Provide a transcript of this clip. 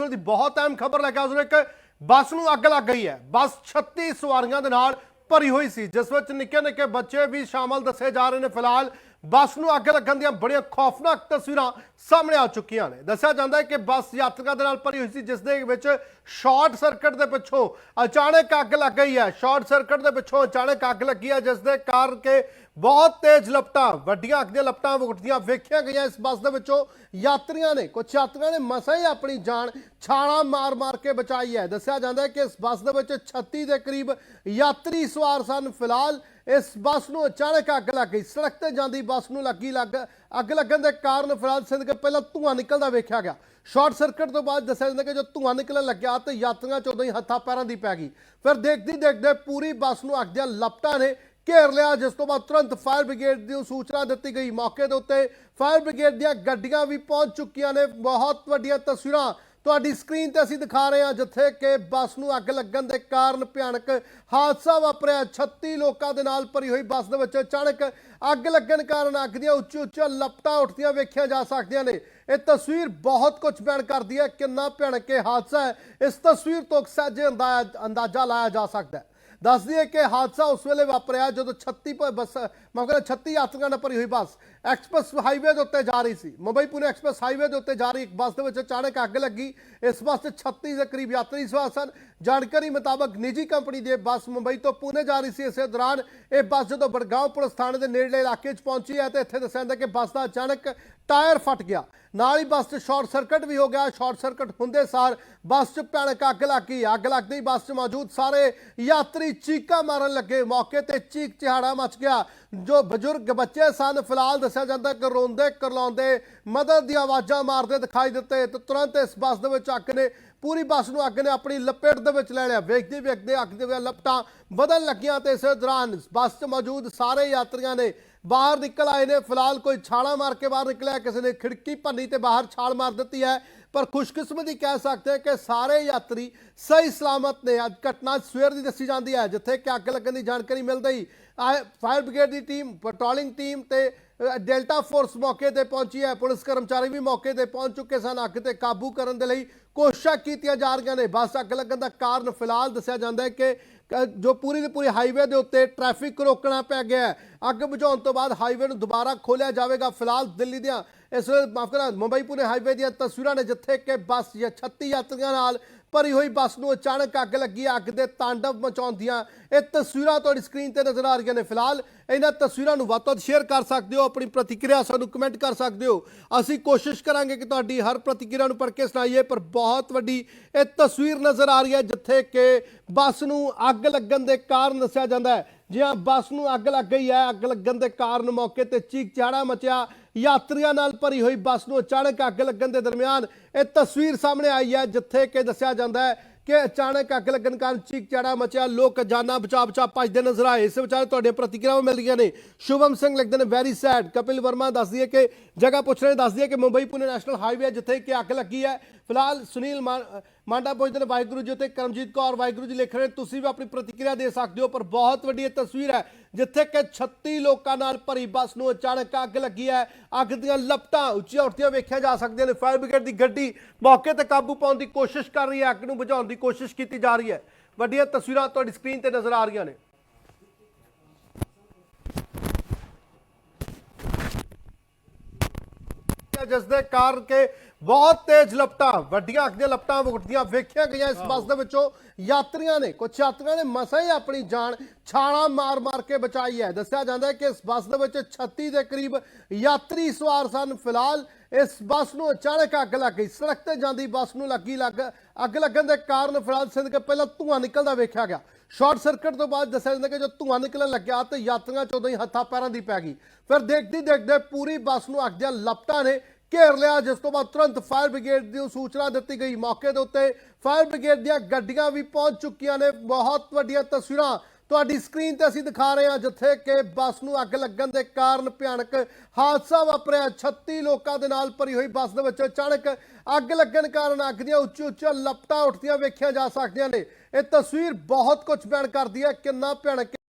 ਇਸ ਦੀ ਬਹੁਤ ਅਹਿਮ ਖਬਰ ਲੈ ਕੇ ਹਾਜ਼ਰ ਇੱਕ ਬੱਸ ਨੂੰ ਅੱਗ ਲੱਗ ਗਈ ਹੈ। ਬੱਸ 36 ਸਵਾਰੀਆਂ ਦੇ ਨਾਲ ਭਰੀ ਹੋਈ ਸੀ, ਜਿਸ ਵਿੱਚ ਨਿੱਕੇ ਨਿੱਕੇ ਬੱਚੇ ਵੀ ਸ਼ਾਮਲ ਦੱਸੇ ਜਾ ਰਹੇ ਨੇ। ਫਿਲਹਾਲ ਬੱਸ ਨੂੰ ਅੱਗ ਲੱਗਣ ਦੀਆਂ ਬੜੀਆਂ ਖੌਫਨਾਕ ਤਸਵੀਰਾਂ ਸਾਹਮਣੇ ਆ ਚੁੱਕੀਆਂ ਨੇ। ਦੱਸਿਆ ਜਾਂਦਾ ਹੈ ਕਿ ਬੱਸ ਯਾਤਰੀਆਂ ਦੇ ਨਾਲ ਭਰੀ ਹੋਈ ਸੀ, ਜਿਸ ਦੇ ਵਿੱਚ ਸ਼ਾਰਟ ਸਰਕਟ ਦੇ ਪਿੱਛੋਂ ਅਚਾਨਕ ਅੱਗ ਲੱਗ ਗਈ ਹੈ। ਸ਼ਾਰਟ ਸਰਕਟ ਦੇ ਪਿੱਛੋਂ ਅਚਾਨਕ ਅੱਗ ਲੱਗੀ ਹੈ, ਜਿਸ ਦੇ ਕਾਰਨ ਕਿ ਬਹੁਤ ਤੇਜ਼ ਲਪਟਾਂ, ਵੱਡੀਆਂ ਅੱਗ ਦੀਆਂ ਲਪਟਾਂ ਵਗਟਦੀਆਂ ਵੇਖੀਆਂ ਗਈਆਂ ਇਸ ਬੱਸ ਦੇ ਵਿੱਚੋਂ ਯਾਤਰੀਆਂ ਨੇ ਕੁਝ ਯਾਤਰੀਆਂ ਨੇ ਮਸਾਂ ਹੀ ਆਪਣੀ ਜਾਨ ਛਾਲਾਂ ਮਾਰ-ਮਾਰ ਕੇ ਬਚਾਈ ਹੈ। ਦੱਸਿਆ ਜਾਂਦਾ ਹੈ ਕਿ ਇਸ ਬੱਸ ਦੇ ਵਿੱਚ 36 ਦੇ ਕਰੀਬ ਯਾਤਰੀ ਸਵਾਰ ਸਨ। ਫਿਲਹਾਲ ਇਸ ਬੱਸ ਨੂੰ ਅਚਾਨਕ ਅੱਗ ਲੱਗ ਗਈ। ਸੜਕ ਤੇ ਜਾਂਦੀ ਬੱਸ ਨੂੰ ਲੱਗੀ ਲੱਗ ਅੱਗ ਲੱਗਣ ਦੇ ਕਾਰਨ ਫਿਲਹਾਲ ਸਿੰਘ ਪਹਿਲਾਂ ਧੂੰਆਂ ਨਿਕਲਦਾ ਵੇਖਿਆ ਗਿਆ। ਸ਼ਾਰਟ ਸਰਕਟ ਤੋਂ ਬਾਅਦ ਦੱਸਿਆ ਜਾਂਦਾ ਕਿ ਜਦੋਂ ਧੂੰਆਂ ਨਿਕਲਣ ਲੱਗਿਆ ਤੇ ਯਾਤਰੀਆਂ ਚ ਉਦੋਂ ਹੀ ਹੱਥਾਂ ਪੈਰਾਂ ਦੀ ਪੈ ਗਈ। ਫਿਰ ਦੇਖਦੀ ਦੇਖਦੇ ਪੂਰੀ ਬੱਸ ਨੂੰ ਅੱਗ ਦੀਆਂ ਲਪਟਾਂ ਨੇ ਘੇਰ ਲਿਆ, ਜਿਸ ਤੋਂ ਬਾਅਦ ਤੁਰੰਤ ਫਾਇਰ ਬ੍ਰਿਗੇਡ ਦੀ ਸੂਚਨਾ ਦਿੱਤੀ ਗਈ। ਮੌਕੇ ਦੇ ਉੱਤੇ ਫਾਇਰ ਬ੍ਰਿਗੇਡ ਦੀਆਂ ਗੱਡੀਆਂ ਵੀ ਪਹੁੰਚ ਚੁੱਕੀਆਂ ਨੇ। ਬਹੁਤ ਵੱਡੀਆਂ ਤਸਵੀਰਾਂ ਤੁਹਾਡੀ ਸਕਰੀਨ ਤੇ ਅਸੀਂ ਦਿਖਾ ਰਹੇ ਹਾਂ, ਜਿੱਥੇ ਕਿ ਬੱਸ ਨੂੰ ਅੱਗ ਲੱਗਣ ਦੇ ਕਾਰਨ ਭਿਆਨਕ ਹਾਦਸਾ ਵਾਪਰਿਆ। 36 ਲੋਕਾਂ ਦੇ ਨਾਲ ਭਰੀ ਹੋਈ ਬੱਸ ਦੇ ਵਿੱਚ ਅਚਾਨਕ ਅੱਗ ਲੱਗਣ ਕਾਰਨ ਅੱਗ ਦੀਆਂ ਉੱਚੀ ਉੱਚੀਆਂ ਲਪਟਾਂ ਉੱਠਦੀਆਂ ਵੇਖੀਆਂ ਜਾ ਸਕਦੀਆਂ ਨੇ। ਇਹ ਤਸਵੀਰ ਬਹੁਤ ਕੁਝ ਬਿਆਨ ਕਰਦੀ ਹੈ ਕਿੰਨਾ ਭਿਆਨਕ ਇਹ ਹਾਦਸਾ ਹੈ। ਇਸ ਤਸਵੀਰ ਤੋਂ ਸਹਿਜੇ ਅੰਦਾਜ਼ਾ ਅੰਦਾਜ਼ਾ ਲਾਇਆ ਜਾ ਸਕਦਾ ਹੈ। ਦੱਸਦੀ ਹੈ ਕਿ ਹਾਦਸਾ ਉਸ ਵੇਲੇ ਵਾਪਰਿਆ ਜਦੋਂ 36 ਪ- ਬੱਸ ਮਗਰ 36 ਯਾਤਰੀਆਂ ਨਾਲ ਭਰੀ ਹੋਈ ਬੱਸ ਐਕਸਪ੍ਰੈਸ ਹਾਈਵੇ ਦੇ ਉੱਤੇ ਜਾ ਰਹੀ ਸੀ। ਮੁੰਬਈ ਪੁਣੇ ਐਕਸਪ੍ਰੈਸ ਹਾਈਵੇ ਦੇ ਉੱਤੇ ਜਾ ਰਹੀ ਇੱਕ ਬੱਸ ਦੇ ਵਿੱਚ ਅਚਾਨਕ ਅੱਗ ਲੱਗੀ। ਇਸ ਬੱਸ 'ਚ 36 ਦੇ ਕਰੀਬ ਯਾਤਰੀ ਸਵਾਰ ਸਨ। ਜਾਣਕਾਰੀ ਮੁਤਾਬਕ ਨਿੱਜੀ ਕੰਪਨੀ ਦੀ ਇਹ ਬੱਸ ਮੁੰਬਈ ਤੋਂ ਪੁਣੇ ਜਾ ਰਹੀ ਸੀ। ਇਸੇ ਦੌਰਾਨ ਇਹ ਬੱਸ ਜਦੋਂ ਬੜਗਾਉਂ ਪੁਲਿਸ ਥਾਣੇ ਦੇ ਨੇੜਲੇ ਇਲਾਕੇ 'ਚ ਪਹੁੰਚੀ ਹੈ ਤੇ ਇੱਥੇ ਦੱਸਿਆ ਜਾਂਦਾ ਕਿ ਬੱਸ ਦਾ ਅਚਾਨਕ ਟਾਇਰ ਫਟ ਗਿਆ। ਨਾਲ ਹੀ ਬੱਸ 'ਚ ਸ਼ਾਰਟ ਸਰਕਟ ਵੀ ਹੋ ਗਿਆ। ਸ਼ਾਰਟ ਸਰਕਟ ਹੁੰਦੇ ਸਾਰ ਬੱਸ 'ਚ ਭਿਆਨਕ ਅੱਗ ਲੱਗ ਗਈ। ਅੱਗ ਲੱਗਦੇ ਹੀ ਬੱਸ 'ਚ ਮੌਜੂਦ ਸਾਰੇ ਯਾਤਰੀ ਚੀਕਾਂ ਮਾਰਨ ਲੱਗੇ। ਮੌਕੇ ਤੇ ਚੀਕ ਚਿਹਾੜਾ ਮਚ ਗਿਆ। ਜੋ ਬਜ਼ੁਰਗ ਬੱਚੇ ਸਨ, ਫਿਲਹਾਲ ਦੱਸਿਆ ਜਾਂਦਾ ਕਿ ਰੋਂਦੇ ਕਰਲਾਉਂਦੇ ਮਦਦ ਦੀਆਂ ਆਵਾਜ਼ਾਂ ਮਾਰਦੇ ਦਿਖਾਈ ਦਿੱਤੇ ਤੇ ਤੁਰੰਤ ਇਸ ਬੱਸ ਦੇ ਵਿੱਚ ਅੱਗ ਨੇ ਪੂਰੀ ਬੱਸ ਨੂੰ ਅੱਗ ਨੇ ਆਪਣੀ ਲਪੇਟ ਦੇ ਵਿੱਚ ਲੈ ਲਿਆ। ਵੇਖਦੇ ਵੇਖਦੇ ਅੱਗ ਦੇ ਲਪਟਾਂ ਵਧਣ ਲੱਗੀਆਂ ਤੇ ਇਸੇ ਦੌਰਾਨ ਬੱਸ 'ਚ ਮੌਜੂਦ ਸਾਰੇ ਯਾਤਰੀਆਂ ਨੇ ਬਾਹਰ ਨਿਕਲ ਆਏ ਨੇ। ਫਿਲਹਾਲ ਕੋਈ ਛਾਲਾ ਮਾਰ ਕੇ ਬਾਹਰ ਨਿਕਲਿਆ, ਕਿਸੇ ਨੇ ਖਿੜਕੀ ਭੰਨੀ ਤੇ ਬਾਹਰ ਛਾਲ ਮਾਰ ਦਿੱਤੀ ਹੈ। ਪਰ ਖੁਸ਼ਕਿਸਮਤੀ ਕਹਿ ਸਕਦੇ ਹਾਂ ਕਿ ਸਾਰੇ ਯਾਤਰੀ ਸਹੀ ਸਲਾਮਤ ਨੇ। ਅੱਜ ਘਟਨਾ ਸਵੇਰ ਦੀ ਦੱਸੀ ਜਾਂਦੀ ਹੈ, ਜਿੱਥੇ ਕਿ ਅੱਗ ਲੱਗਣ ਦੀ ਜਾਣਕਾਰੀ ਮਿਲਦੇ ਹੀ ਫਾਇਰ ਬ੍ਰਿਗੇਡ ਦੀ ਟੀਮ ਪੈਟਰੋਲਿੰਗ ਟੀਮ ਤੇ ਅ, ਡੈਲਟਾ ਫੋਰਸ ਮੌਕੇ ਤੇ ਪਹੁੰਚੀ ਹੈ। ਪੁਲਿਸ ਕਰਮਚਾਰੀ ਵੀ ਮੌਕੇ ਤੇ ਪਹੁੰਚ ਚੁੱਕੇ ਸਨ। ਅੱਗ ਤੇ ਕਾਬੂ ਕਰਨ ਦੇ ਲਈ ਕੋਸ਼ਿਸ਼ਾਂ ਕੀਤੀਆਂ ਜਾ ਰਹੀਆਂ ਨੇ। ਬੱਸ ਅੱਗ ਲੱਗਣ ਦਾ ਕਾਰਨ ਫਿਲਹਾਲ ਦੱਸਿਆ ਜਾਂਦਾ ਹੈ ਕਿ ਜੋ ਪੂਰੀ ਦੀ ਪੂਰੀ ਹਾਈਵੇ ਦੇ ਉੱਤੇ ਟ੍ਰੈਫਿਕ ਰੋਕਣਾ ਪੈ ਗਿਆ ਹੈ। ਅੱਗ ਬੁਝਾਉਣ ਤੋਂ ਬਾਅਦ ਹਾਈਵੇ ਨੂੰ ਦੁਬਾਰਾ ਖੋਲਿਆ ਜਾਵੇਗਾ। ਫਿਲਹਾਲ ਦਿੱਲੀ ਦੀਆਂ ਇਸ ਵੇਲੇ ਮਾਫ ਕਰਨਾ ਮੁੰਬਈ ਪੁਣੇ ਹਾਈਵੇ ਦੀਆਂ ਤਸਵੀਰਾਂ ਨੇ ਜਿੱਥੇ ਕਿ ਬੱਸ ਜਾਂ 36 ਯਾਤਰੀਆਂ ਨਾਲ ਭਰੀ ਹੋਈ ਬੱਸ ਨੂੰ ਅਚਾਨਕ ਅੱਗ ਲੱਗੀ, ਅੱਗ ਦੇ ਤਾਂਡਵ ਮਚਾਉਂਦੀਆਂ ਇਹ ਤਸਵੀਰਾਂ ਤੁਹਾਡੀ ਸਕਰੀਨ ਤੇ ਨਜ਼ਰ ਆ ਰਹੀਆਂ ਨੇ। ਫਿਲਹਾਲ ਇਹਨਾਂ ਤਸਵੀਰਾਂ ਨੂੰ ਵੱਧ ਤੋਂ ਵੱਧ ਸ਼ੇਅਰ ਕਰ ਸਕਦੇ ਹੋ, ਆਪਣੀ ਪ੍ਰਤੀਕਿਰਿਆ ਸਾਨੂੰ ਕਮੈਂਟ ਕਰ ਸਕਦੇ ਹੋ। ਅਸੀਂ ਕੋਸ਼ਿਸ਼ ਕਰਾਂਗੇ ਕਿ ਤੁਹਾਡੀ ਹਰ ਪ੍ਰਤੀਕਿਰਿਆ ਨੂੰ ਪੜ੍ਹ ਕੇ ਸੁਣਾਈਏ, ਪਰ ਬਹੁਤ ਵੱਡੀ ਇਹ ਤਸਵੀਰ ਨਜ਼ਰ ਆ ਰਹੀ ਹੈ ਜਿੱਥੇ ਕਿ ਬੱਸ ਨੂੰ ਅੱਗ ਲੱਗਣ ਦੇ ਕਾਰਨ ਦੱਸਿਆ ਜਾਂਦਾ ਹੈ। ਜਿਹਾਂ ਬੱਸ ਨੂੰ ਅੱਗ ਲੱਗ ਗਈ ਹੈ ਅੱਗ ਲੱਗਣ ਦੇ ਕਾਰਨ ਮੌਕੇ ਤੇ ਚੀਕ ਚਾੜਾ ਮਚਿਆ। ਯਾਤਰੀਆਂ ਨਾਲ ਭਰੀ ਹੋਈ ਬੱਸ ਨੂੰ ਅਚਾਨਕ ਅੱਗ ਲੱਗਣ ਦੇ ਦਰਮਿਆਨ ਇਹ ਤਸਵੀਰ ਸਾਹਮਣੇ ਆਈ ਹੈ ਜਿੱਥੇ ਕਿ ਦੱਸਿਆ ਜਾਂਦਾ ਹੈ ਕਿ ਅਚਾਨਕ ਅੱਗ ਲੱਗਣ ਕਾਰਨ ਚੀਕ ਚਾੜਾ ਮਚਿਆ। ਲੋਕ ਜਾਨਾਂ ਬਚਾ ਬਚਾ ਭੱਜਦੇ ਨਜ਼ਰ ਆਏ। ਇਸ ਵਿਚਾਰੇ ਤੁਹਾਡੀਆਂ ਪ੍ਰਤੀਕਿਰਿਆਵਾਂ ਮਿਲ ਰਹੀਆਂ ਨੇ। ਸ਼ੁਭਮ ਸਿੰਘ ਲਿਖਦੇ ਨੇ ਵੈਰੀ ਸੈਡ ਕਪਿਲ ਵਰਮਾ ਦੱਸਦੀ ਹੈ ਕਿ ਜਗ੍ਹਾ ਪੁੱਛ ਰਹੇ ਦੱਸਦੀ ਹੈ ਕਿ ਮੁੰਬਈ ਪੁਨੇ ਨੈਸ਼ਨਲ ਹਾਈਵੇ ਜਿੱਥੇ ਕਿ ਅੱਗ ਲੱਗੀ ਹੈ। ਫਿਲਹਾਲ ਸੁਨੀਲ ਮਾ- ਮਾਂਡਾ ਪੁੱਜਦੇ ਨੇ ਵਾਹਿਗੁਰੂ ਜੀ ਉੱਤੇ ਕਰਮਜੀਤ ਕੌਰ ਵਾਹਿਗੁਰੂ ਜੀ ਲਿਖ ਰਹੇ ਨੇ, ਤੁਸੀਂ ਵੀ ਆਪਣੀ ਪ੍ਰਤੀਕਿਰਿਆ ਦੇ ਸਕਦੇ ਹੋ, ਪਰ ਬਹੁਤ ਵੱਡੀ ਇਹ ਤਸਵੀਰ ਹੈ, ਜਿੱਥੇ ਕਿ 36 ਲੋਕਾਂ ਨਾਲ ਭਰੀ ਬੱਸ ਨੂੰ ਅਚਾਨਕ ਅੱਗ ਲੱਗੀ ਹੈ, ਅੱਗ ਦੀਆਂ ਲਪਟਾਂ ਉੱਚੀਆਂ ਉੱਠਦੀਆਂ ਵੇਖੀਆਂ ਜਾ ਸਕਦੀਆਂ ਨੇ, ਫਾਇਰ ਬ੍ਰਿਗੇਡ ਦੀ ਗੱਡੀ ਮੌਕੇ ਤੇ ਕਾਬੂ ਪਾਉਣ ਦੀ ਕੋਸ਼ਿਸ਼ ਕਰ ਰਹੀ ਹੈ, ਅੱਗ ਨੂੰ ਬੁਝਾਉਣ ਦੀ ਕੋਸ਼ਿਸ਼ ਕੀਤੀ ਜਾ ਰਹੀ ਹੈ। ਵੱਡੀਆਂ ਤਸਵੀਰਾਂ ਤੁਹਾਡੀ ਸਕਰੀਨ ਤੇ ਨਜ਼ਰ ਆ ਰਹੀਆਂ ਨੇ। ਜਿਸ ਦੇ ਕਾਰਨ ਕਿ ਬਹੁਤ ਤੇਜ਼ ਲਪਟਾਂ, ਵੱਡੀਆਂ ਅੱਗ ਦੀਆਂ ਲਪਟਾਂ ਵਗਟਦੀਆਂ ਵੇਖੀਆਂ ਗਈਆਂ ਇਸ ਬੱਸ ਦੇ ਵਿੱਚੋਂ ਯਾਤਰੀਆਂ ਨੇ ਕੁਝ ਯਾਤਰੀਆਂ ਨੇ ਮਸਾਂ ਹੀ ਆਪਣੀ ਜਾਨ ਛਾਲਾਂ ਮਾਰ-ਮਾਰ ਕੇ ਬਚਾਈ ਹੈ। ਦੱਸਿਆ ਜਾਂਦਾ ਹੈ ਕਿ ਇਸ ਬੱਸ ਦੇ ਵਿੱਚ 36 ਦੇ ਕਰੀਬ ਯਾਤਰੀ ਸਵਾਰ ਸਨ। ਫਿਲਹਾਲ ਇਸ ਬੱਸ ਨੂੰ ਅਚਾਨਕ ਅੱਗ ਲੱਗ ਗਈ। ਸੜਕ ਤੇ ਜਾਂਦੀ ਬੱਸ ਨੂੰ ਲੱਗੀ ਲੱਗ, ਅੱਗ ਲੱਗਣ ਦੇ ਕਾਰਨ ਫਿਲਹਾਲ ਸਿੰਘ ਕੇ ਪਹਿਲਾਂ ਧੂੰਆਂ ਨਿਕਲਦਾ ਵੇਖਿਆ ਗਿਆ। ਸ਼ਾਰਟ ਸਰਕਟ ਤੋਂ ਬਾਅਦ ਦੱਸਿਆ ਜਾਂਦਾ ਕਿ ਜਦੋਂ ਧੂੰਆਂ ਨਿਕਲਣ ਲੱਗਿਆ ਤੇ ਯਾਤਰੀਆਂ ਚ ਉਦੋਂ ਹੀ ਹੱਥਾਂ ਪੈਰਾਂ ਦੀ ਪੈ ਗਈ। ਫਿਰ ਦੇਖਦੀ ਦੇਖਦੇ ਪੂਰੀ ਬੱਸ ਨੂੰ ਅੱਗ ਦੀਆਂ ਲਪਟਾਂ ਨੇ ਘੇਰ ਲਿਆ, ਜਿਸ ਤੋਂ ਬਾਅਦ ਤੁਰੰਤ ਫਾਇਰ ਬ੍ਰਿਗੇਡ ਦੀ ਸੂਚਨਾ ਦਿੱਤੀ ਗਈ। ਮੌਕੇ ਦੇ ਉੱਤੇ ਫਾਇਰ ਬ੍ਰਿਗੇਡ ਦੀਆਂ ਗੱਡੀਆਂ ਵੀ ਪਹੁੰਚ ਚੁੱਕੀਆਂ ਨੇ। ਬਹੁਤ ਵੱਡੀਆਂ ਤਸਵੀਰਾਂ ਤੁਹਾਡੀ ਸਕਰੀਨ ਤੇ ਅਸੀਂ ਦਿਖਾ ਰਹੇ ਹਾਂ, ਜਿੱਥੇ ਕਿ ਬੱਸ ਨੂੰ ਅੱਗ ਲੱਗਣ ਦੇ ਕਾਰਨ ਭਿਆਨਕ ਹਾਦਸਾ ਵਾਪਰਿਆ। 36 ਲੋਕਾਂ ਦੇ ਨਾਲ ਭਰੀ ਹੋਈ ਬੱਸ ਦੇ ਵਿੱਚ ਅਚਾਨਕ ਅੱਗ ਲੱਗਣ ਕਾਰਨ ਅੱਗ ਦੀਆਂ ਉੱਚੀ ਉੱਚੀਆਂ ਲਪਟਾਂ ਉੱਠਦੀਆਂ ਵੇਖੀਆਂ ਜਾ ਸਕਦੀਆਂ ਨੇ। ਇਹ ਤਸਵੀਰ ਬਹੁਤ ਕੁਝ ਬਿਆਨ ਕਰਦੀ ਹੈ, ਕਿੰਨਾ ਭਿਆਨਕ